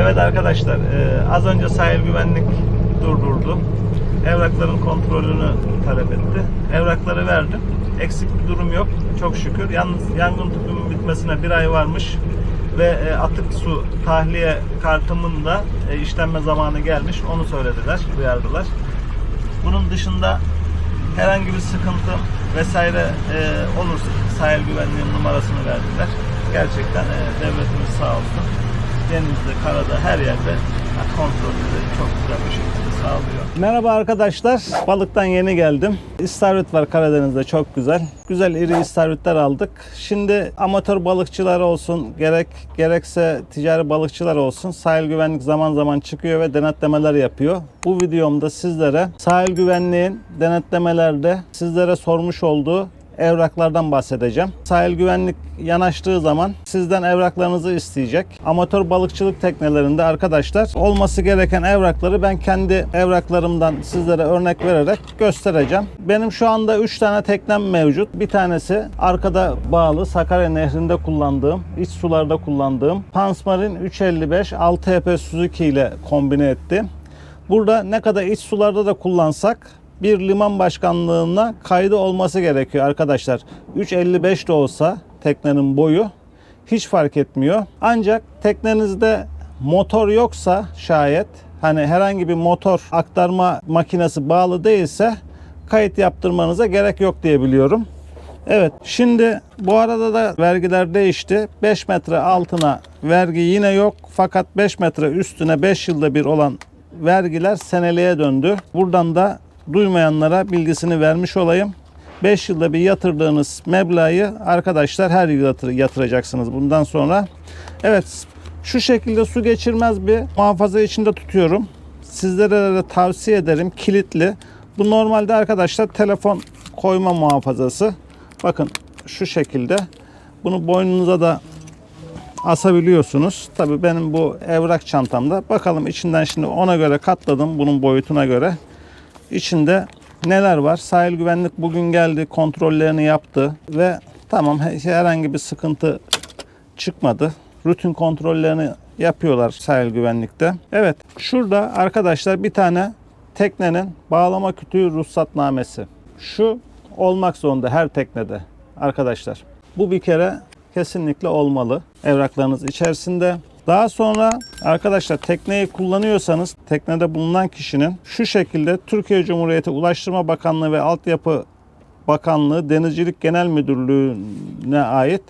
Evet arkadaşlar, e, az önce sahil güvenlik durdurdu. Evrakların kontrolünü talep etti. Evrakları verdim. Eksik bir durum yok. Çok şükür. Yalnız yangın tüpümün bitmesine bir ay varmış ve e, atık su tahliye kartımın da e, işlenme zamanı gelmiş. Onu söylediler, uyardılar. Bunun dışında herhangi bir sıkıntı vesaire e, olursa sahil güvenliğinin numarasını verdiler. Gerçekten e, devletimiz sağ olsun. Denizde, karada, her yerde kontrolleri çok güzel bir şekilde sağlıyor. Merhaba arkadaşlar. Balıktan yeni geldim. İstavrit var Karadeniz'de çok güzel. Güzel iri istavritler aldık. Şimdi amatör balıkçılar olsun, gerek gerekse ticari balıkçılar olsun sahil güvenlik zaman zaman çıkıyor ve denetlemeler yapıyor. Bu videomda sizlere sahil güvenliğin denetlemelerde sizlere sormuş olduğu evraklardan bahsedeceğim. Sahil güvenlik yanaştığı zaman sizden evraklarınızı isteyecek. Amatör balıkçılık teknelerinde arkadaşlar olması gereken evrakları ben kendi evraklarımdan sizlere örnek vererek göstereceğim. Benim şu anda 3 tane teknem mevcut. Bir tanesi arkada bağlı Sakarya Nehri'nde kullandığım, iç sularda kullandığım Pansmarin 355 6HP Suzuki ile kombine ettim. Burada ne kadar iç sularda da kullansak bir liman başkanlığına kaydı olması gerekiyor arkadaşlar. 3.55 de olsa teknenin boyu hiç fark etmiyor. Ancak teknenizde motor yoksa şayet hani herhangi bir motor aktarma makinesi bağlı değilse kayıt yaptırmanıza gerek yok diye biliyorum. Evet şimdi bu arada da vergiler değişti. 5 metre altına vergi yine yok. Fakat 5 metre üstüne 5 yılda bir olan vergiler seneliğe döndü. Buradan da duymayanlara bilgisini vermiş olayım. 5 yılda bir yatırdığınız meblağı arkadaşlar her yıl yatır- yatıracaksınız bundan sonra. Evet şu şekilde su geçirmez bir muhafaza içinde tutuyorum. Sizlere de tavsiye ederim kilitli. Bu normalde arkadaşlar telefon koyma muhafazası. Bakın şu şekilde. Bunu boynunuza da asabiliyorsunuz. Tabii benim bu evrak çantamda. Bakalım içinden şimdi ona göre katladım bunun boyutuna göre. İçinde neler var? Sahil güvenlik bugün geldi, kontrollerini yaptı ve tamam he- herhangi bir sıkıntı çıkmadı. Rutin kontrollerini yapıyorlar sahil güvenlikte. Evet, şurada arkadaşlar bir tane teknenin bağlama kütüğü ruhsatnamesi. Şu olmak zorunda her teknede arkadaşlar. Bu bir kere kesinlikle olmalı. Evraklarınız içerisinde. Daha sonra arkadaşlar tekneyi kullanıyorsanız teknede bulunan kişinin şu şekilde Türkiye Cumhuriyeti Ulaştırma Bakanlığı ve Altyapı Bakanlığı Denizcilik Genel Müdürlüğü'ne ait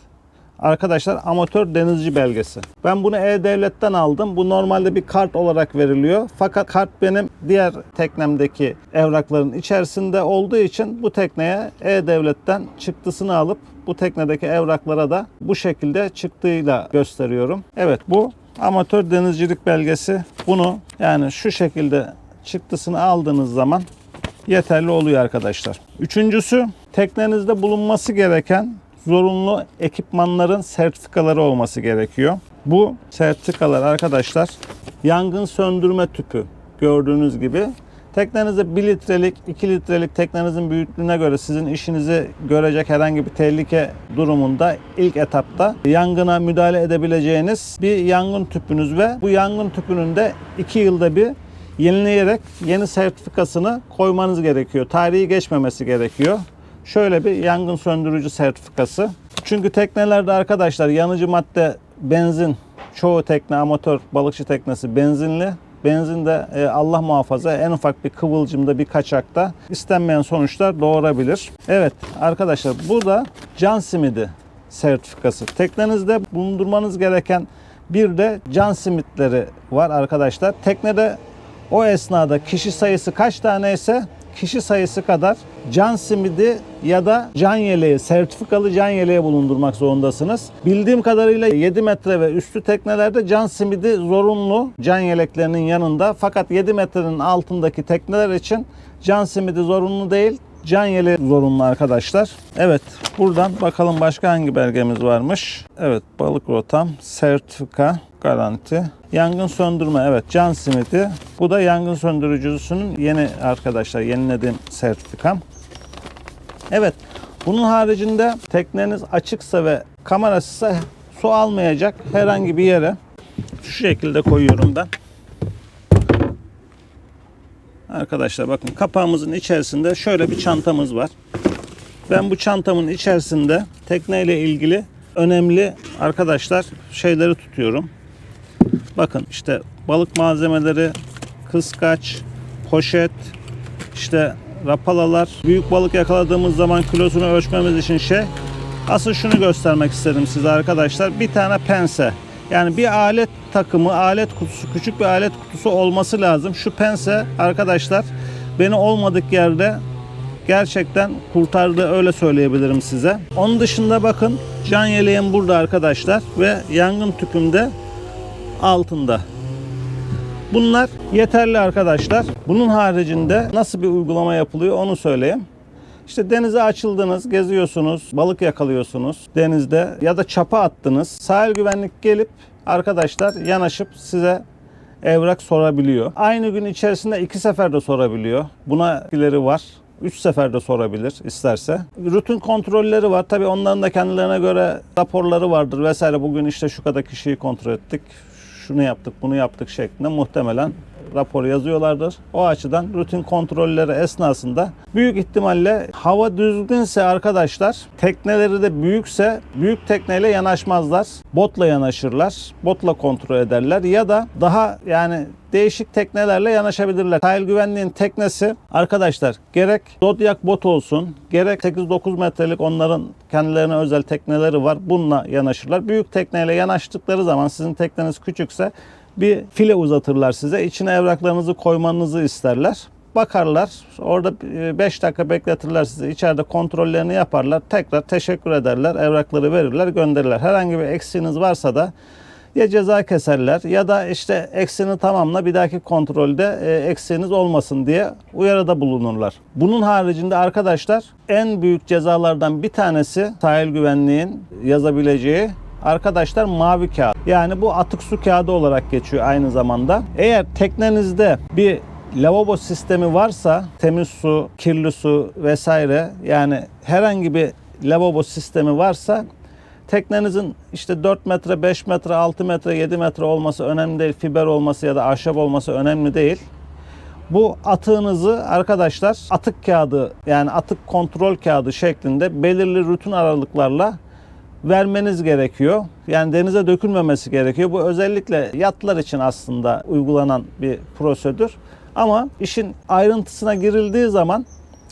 arkadaşlar amatör denizci belgesi. Ben bunu E-Devlet'ten aldım. Bu normalde bir kart olarak veriliyor. Fakat kart benim diğer teknemdeki evrakların içerisinde olduğu için bu tekneye E-Devlet'ten çıktısını alıp bu teknedeki evraklara da bu şekilde çıktığıyla gösteriyorum. Evet bu amatör denizcilik belgesi. Bunu yani şu şekilde çıktısını aldığınız zaman yeterli oluyor arkadaşlar. Üçüncüsü teknenizde bulunması gereken zorunlu ekipmanların sertifikaları olması gerekiyor. Bu sertifikalar arkadaşlar yangın söndürme tüpü gördüğünüz gibi Teknenizde 1 litrelik, 2 litrelik teknenizin büyüklüğüne göre sizin işinizi görecek herhangi bir tehlike durumunda ilk etapta yangına müdahale edebileceğiniz bir yangın tüpünüz ve bu yangın tüpünün de 2 yılda bir yenileyerek yeni sertifikasını koymanız gerekiyor. Tarihi geçmemesi gerekiyor. Şöyle bir yangın söndürücü sertifikası. Çünkü teknelerde arkadaşlar yanıcı madde benzin çoğu tekne amatör balıkçı teknesi benzinli. Benzin de e, Allah muhafaza en ufak bir kıvılcımda bir kaçakta istenmeyen sonuçlar doğurabilir. Evet arkadaşlar bu da can simidi sertifikası. Teknenizde bulundurmanız gereken bir de can simitleri var arkadaşlar. Teknede o esnada kişi sayısı kaç tane ise kişi sayısı kadar can simidi ya da can yeleği, sertifikalı can yeleği bulundurmak zorundasınız. Bildiğim kadarıyla 7 metre ve üstü teknelerde can simidi zorunlu can yeleklerinin yanında. Fakat 7 metrenin altındaki tekneler için can simidi zorunlu değil. Can yeleği zorunlu arkadaşlar. Evet buradan bakalım başka hangi belgemiz varmış. Evet balık rotam, sertifika, garanti. Yangın söndürme evet can simidi. Bu da yangın söndürücüsünün yeni arkadaşlar yenilediğim sertifikam. Evet bunun haricinde tekneniz açıksa ve kamerasızsa su almayacak herhangi bir yere Şu şekilde koyuyorum ben. Arkadaşlar bakın kapağımızın içerisinde şöyle bir çantamız var. Ben bu çantamın içerisinde tekneyle ilgili önemli arkadaşlar şeyleri tutuyorum. Bakın işte balık malzemeleri, kıskaç, poşet, işte rapalalar. Büyük balık yakaladığımız zaman kilosunu ölçmemiz için şey. Asıl şunu göstermek istedim size arkadaşlar. Bir tane pense. Yani bir alet takımı, alet kutusu, küçük bir alet kutusu olması lazım. Şu pense arkadaşlar beni olmadık yerde gerçekten kurtardı öyle söyleyebilirim size. Onun dışında bakın can yeleğim burada arkadaşlar ve yangın tüpüm de altında. Bunlar yeterli arkadaşlar. Bunun haricinde nasıl bir uygulama yapılıyor onu söyleyeyim. İşte denize açıldınız, geziyorsunuz, balık yakalıyorsunuz denizde ya da çapa attınız. Sahil güvenlik gelip arkadaşlar yanaşıp size evrak sorabiliyor. Aynı gün içerisinde iki sefer de sorabiliyor. Buna ileri var. Üç sefer de sorabilir isterse. Rutin kontrolleri var. Tabii onların da kendilerine göre raporları vardır vesaire. Bugün işte şu kadar kişiyi kontrol ettik. Şunu yaptık, bunu yaptık şeklinde muhtemelen rapor yazıyorlardır. O açıdan rutin kontrolleri esnasında büyük ihtimalle hava düzgünse arkadaşlar tekneleri de büyükse büyük tekneyle yanaşmazlar. Botla yanaşırlar. Botla kontrol ederler ya da daha yani değişik teknelerle yanaşabilirler. Sahil güvenliğin teknesi arkadaşlar gerek Zodiac bot olsun gerek 8-9 metrelik onların kendilerine özel tekneleri var. Bununla yanaşırlar. Büyük tekneyle yanaştıkları zaman sizin tekneniz küçükse bir file uzatırlar size. İçine evraklarınızı koymanızı isterler. Bakarlar. Orada 5 dakika bekletirler sizi. İçeride kontrollerini yaparlar. Tekrar teşekkür ederler. Evrakları verirler, gönderirler. Herhangi bir eksiğiniz varsa da ya ceza keserler ya da işte eksiğini tamamla bir dahaki kontrolde e, eksiğiniz olmasın diye uyarıda bulunurlar. Bunun haricinde arkadaşlar en büyük cezalardan bir tanesi sahil güvenliğin yazabileceği arkadaşlar mavi kağıt. Yani bu atık su kağıdı olarak geçiyor aynı zamanda. Eğer teknenizde bir lavabo sistemi varsa temiz su, kirli su vesaire yani herhangi bir lavabo sistemi varsa teknenizin işte 4 metre, 5 metre, 6 metre, 7 metre olması önemli değil. Fiber olması ya da ahşap olması önemli değil. Bu atığınızı arkadaşlar atık kağıdı yani atık kontrol kağıdı şeklinde belirli rutin aralıklarla vermeniz gerekiyor. Yani denize dökülmemesi gerekiyor. Bu özellikle yatlar için aslında uygulanan bir prosedür. Ama işin ayrıntısına girildiği zaman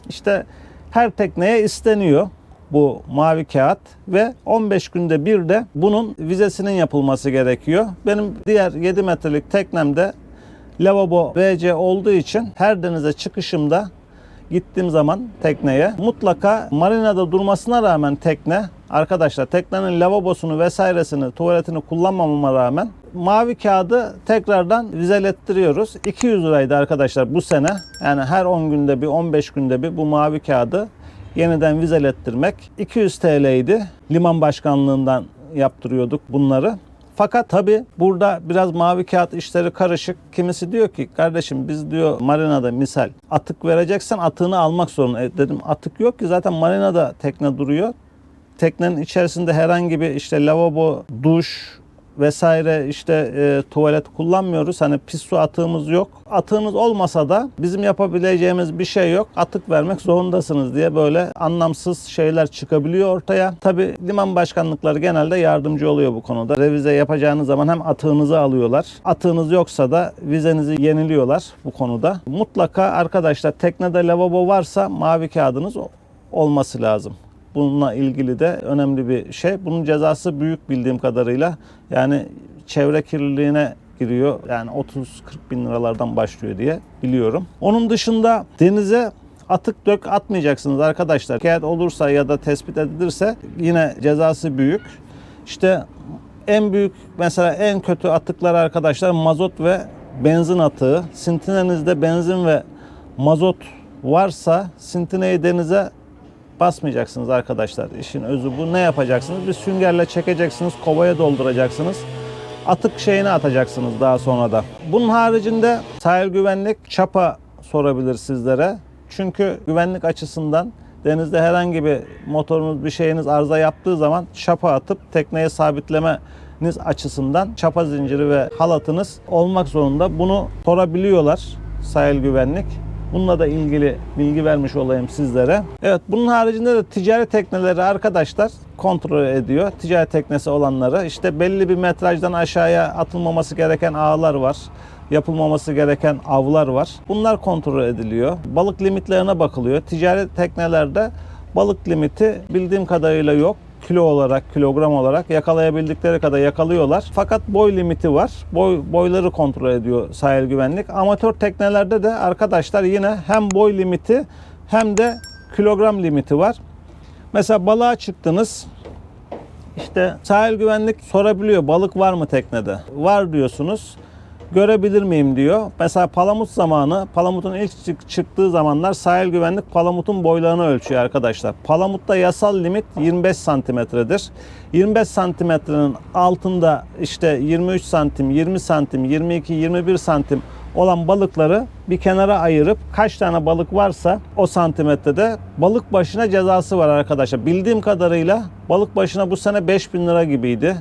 işte her tekneye isteniyor bu mavi kağıt ve 15 günde bir de bunun vizesinin yapılması gerekiyor. Benim diğer 7 metrelik teknemde lavabo VC olduğu için her denize çıkışımda gittiğim zaman tekneye mutlaka marinada durmasına rağmen tekne arkadaşlar teknenin lavabosunu vesairesini tuvaletini kullanmamama rağmen mavi kağıdı tekrardan vizelettiriyoruz. 200 liraydı arkadaşlar bu sene. Yani her 10 günde bir 15 günde bir bu mavi kağıdı yeniden vizelettirmek 200 TL'ydi. Liman başkanlığından yaptırıyorduk bunları. Fakat tabi burada biraz mavi kağıt işleri karışık. Kimisi diyor ki kardeşim biz diyor marinada misal atık vereceksen atığını almak zorunda. E dedim atık yok ki zaten marinada tekne duruyor. Teknenin içerisinde herhangi bir işte lavabo, duş vesaire işte e, tuvalet kullanmıyoruz. Hani pis su atığımız yok. Atığımız olmasa da bizim yapabileceğimiz bir şey yok. Atık vermek zorundasınız diye böyle anlamsız şeyler çıkabiliyor ortaya. Tabi liman başkanlıkları genelde yardımcı oluyor bu konuda. Revize yapacağınız zaman hem atığınızı alıyorlar. Atığınız yoksa da vizenizi yeniliyorlar bu konuda. Mutlaka arkadaşlar teknede lavabo varsa mavi kağıdınız olması lazım. Bununla ilgili de önemli bir şey. Bunun cezası büyük bildiğim kadarıyla. Yani çevre kirliliğine giriyor. Yani 30-40 bin liralardan başlıyor diye biliyorum. Onun dışında denize atık dök atmayacaksınız arkadaşlar. Şikayet olursa ya da tespit edilirse yine cezası büyük. İşte en büyük mesela en kötü atıklar arkadaşlar mazot ve benzin atığı. Sintinenizde benzin ve mazot varsa sintineyi denize basmayacaksınız arkadaşlar. İşin özü bu. Ne yapacaksınız? Bir süngerle çekeceksiniz, kovaya dolduracaksınız. Atık şeyini atacaksınız daha sonra da. Bunun haricinde sahil güvenlik çapa sorabilir sizlere. Çünkü güvenlik açısından denizde herhangi bir motorunuz bir şeyiniz arıza yaptığı zaman çapa atıp tekneye sabitleme güvenliğiniz açısından çapa zinciri ve halatınız olmak zorunda. Bunu sorabiliyorlar sahil güvenlik. Bununla da ilgili bilgi vermiş olayım sizlere. Evet bunun haricinde de ticari tekneleri arkadaşlar kontrol ediyor. Ticari teknesi olanları işte belli bir metrajdan aşağıya atılmaması gereken ağlar var. Yapılmaması gereken avlar var. Bunlar kontrol ediliyor. Balık limitlerine bakılıyor. Ticari teknelerde balık limiti bildiğim kadarıyla yok kilo olarak, kilogram olarak yakalayabildikleri kadar yakalıyorlar. Fakat boy limiti var. Boy boyları kontrol ediyor sahil güvenlik. Amatör teknelerde de arkadaşlar yine hem boy limiti hem de kilogram limiti var. Mesela balığa çıktınız. İşte sahil güvenlik sorabiliyor balık var mı teknede? Var diyorsunuz. Görebilir miyim diyor. Mesela palamut zamanı, palamutun ilk çık- çıktığı zamanlar sahil güvenlik palamutun boylarını ölçüyor arkadaşlar. Palamutta yasal limit 25 santimetredir. 25 santimetrenin altında işte 23 santim, 20 santim, 22, 21 santim olan balıkları bir kenara ayırıp kaç tane balık varsa o santimetrede balık başına cezası var arkadaşlar. Bildiğim kadarıyla balık başına bu sene 5000 lira gibiydi.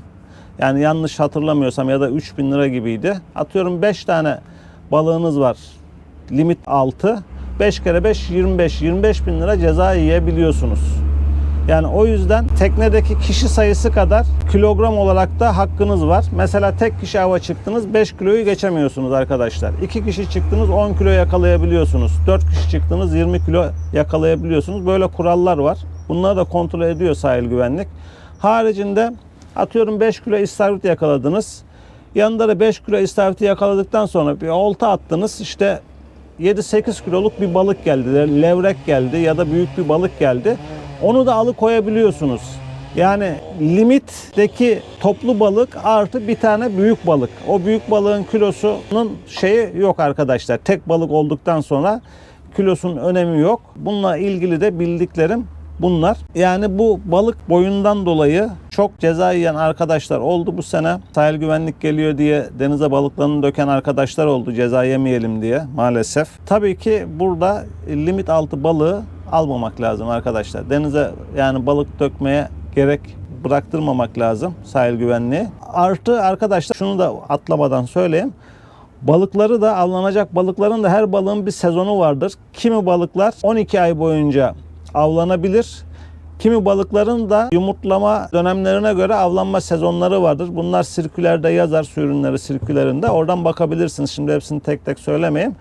Yani yanlış hatırlamıyorsam ya da 3000 lira gibiydi. Atıyorum 5 tane balığınız var. Limit 6. 5 kere 5 25. 25 bin lira ceza yiyebiliyorsunuz. Yani o yüzden teknedeki kişi sayısı kadar kilogram olarak da hakkınız var. Mesela tek kişi hava çıktınız 5 kiloyu geçemiyorsunuz arkadaşlar. 2 kişi çıktınız 10 kilo yakalayabiliyorsunuz. 4 kişi çıktınız 20 kilo yakalayabiliyorsunuz. Böyle kurallar var. Bunları da kontrol ediyor sahil güvenlik. Haricinde atıyorum 5 kilo istavrit yakaladınız. Yanında da 5 kilo istavriti yakaladıktan sonra bir olta attınız. İşte 7-8 kiloluk bir balık geldi, levrek geldi ya da büyük bir balık geldi. Onu da alıkoyabiliyorsunuz. Yani limitteki toplu balık artı bir tane büyük balık. O büyük balığın kilosunun şeyi yok arkadaşlar. Tek balık olduktan sonra kilosunun önemi yok. Bununla ilgili de bildiklerim bunlar. Yani bu balık boyundan dolayı çok ceza yiyen arkadaşlar oldu bu sene. Sahil güvenlik geliyor diye denize balıklarını döken arkadaşlar oldu ceza yemeyelim diye maalesef. Tabii ki burada limit altı balığı almamak lazım arkadaşlar. Denize yani balık dökmeye gerek bıraktırmamak lazım sahil güvenliği. Artı arkadaşlar şunu da atlamadan söyleyeyim. Balıkları da avlanacak balıkların da her balığın bir sezonu vardır. Kimi balıklar 12 ay boyunca avlanabilir. Kimi balıkların da yumurtlama dönemlerine göre avlanma sezonları vardır. Bunlar sirkülerde yazar su ürünleri sirkülerinde. Oradan bakabilirsiniz. Şimdi hepsini tek tek söylemeyeyim.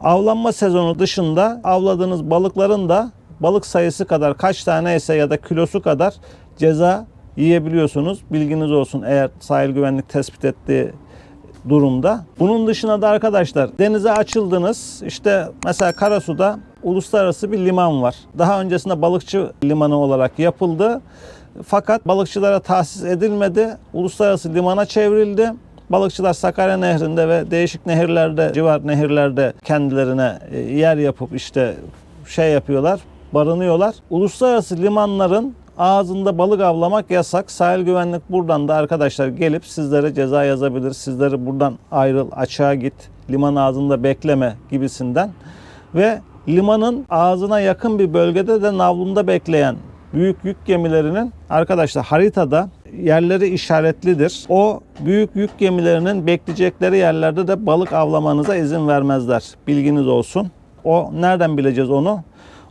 Avlanma sezonu dışında avladığınız balıkların da balık sayısı kadar kaç tane ise ya da kilosu kadar ceza yiyebiliyorsunuz. Bilginiz olsun eğer sahil güvenlik tespit ettiği durumda. Bunun dışında da arkadaşlar denize açıldınız. İşte mesela Karasu'da uluslararası bir liman var. Daha öncesinde balıkçı limanı olarak yapıldı. Fakat balıkçılara tahsis edilmedi. Uluslararası limana çevrildi. Balıkçılar Sakarya Nehri'nde ve değişik nehirlerde, civar nehirlerde kendilerine e, yer yapıp işte şey yapıyorlar, barınıyorlar. Uluslararası limanların ağzında balık avlamak yasak. Sahil güvenlik buradan da arkadaşlar gelip sizlere ceza yazabilir. Sizleri buradan ayrıl, açığa git, liman ağzında bekleme gibisinden. Ve limanın ağzına yakın bir bölgede de navlunda bekleyen büyük yük gemilerinin arkadaşlar haritada yerleri işaretlidir. O büyük yük gemilerinin bekleyecekleri yerlerde de balık avlamanıza izin vermezler. Bilginiz olsun. O nereden bileceğiz onu?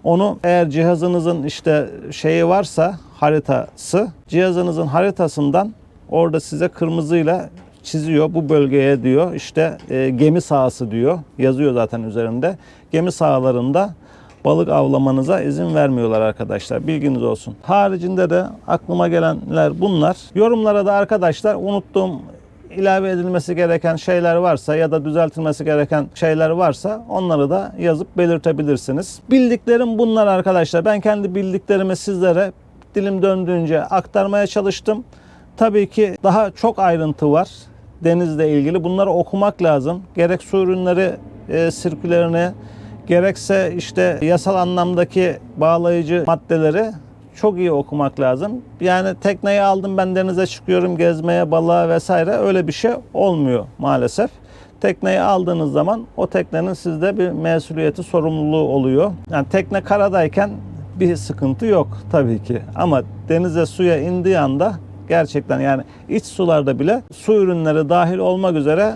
Onu eğer cihazınızın işte şeyi varsa haritası, cihazınızın haritasından orada size kırmızıyla çiziyor bu bölgeye diyor. İşte e, gemi sahası diyor. Yazıyor zaten üzerinde. Gemi sahalarında balık avlamanıza izin vermiyorlar arkadaşlar. Bilginiz olsun. Haricinde de aklıma gelenler bunlar. Yorumlara da arkadaşlar unuttuğum ilave edilmesi gereken şeyler varsa ya da düzeltilmesi gereken şeyler varsa onları da yazıp belirtebilirsiniz. Bildiklerim bunlar arkadaşlar. Ben kendi bildiklerimi sizlere dilim döndüğünce aktarmaya çalıştım. Tabii ki daha çok ayrıntı var denizle ilgili. Bunları okumak lazım. Gerek su ürünleri e, sirkülerini gerekse işte yasal anlamdaki bağlayıcı maddeleri çok iyi okumak lazım. Yani tekneyi aldım ben denize çıkıyorum gezmeye, balığa vesaire öyle bir şey olmuyor maalesef. Tekneyi aldığınız zaman o teknenin sizde bir mesuliyeti, sorumluluğu oluyor. Yani tekne karadayken bir sıkıntı yok tabii ki. Ama denize suya indiği anda gerçekten yani iç sularda bile su ürünleri dahil olmak üzere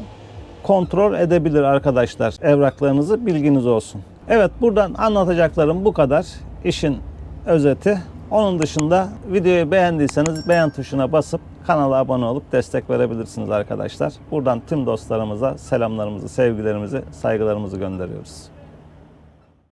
kontrol edebilir arkadaşlar. Evraklarınızı bilginiz olsun. Evet buradan anlatacaklarım bu kadar. İşin özeti. Onun dışında videoyu beğendiyseniz beğen tuşuna basıp kanala abone olup destek verebilirsiniz arkadaşlar. Buradan tüm dostlarımıza selamlarımızı, sevgilerimizi, saygılarımızı gönderiyoruz.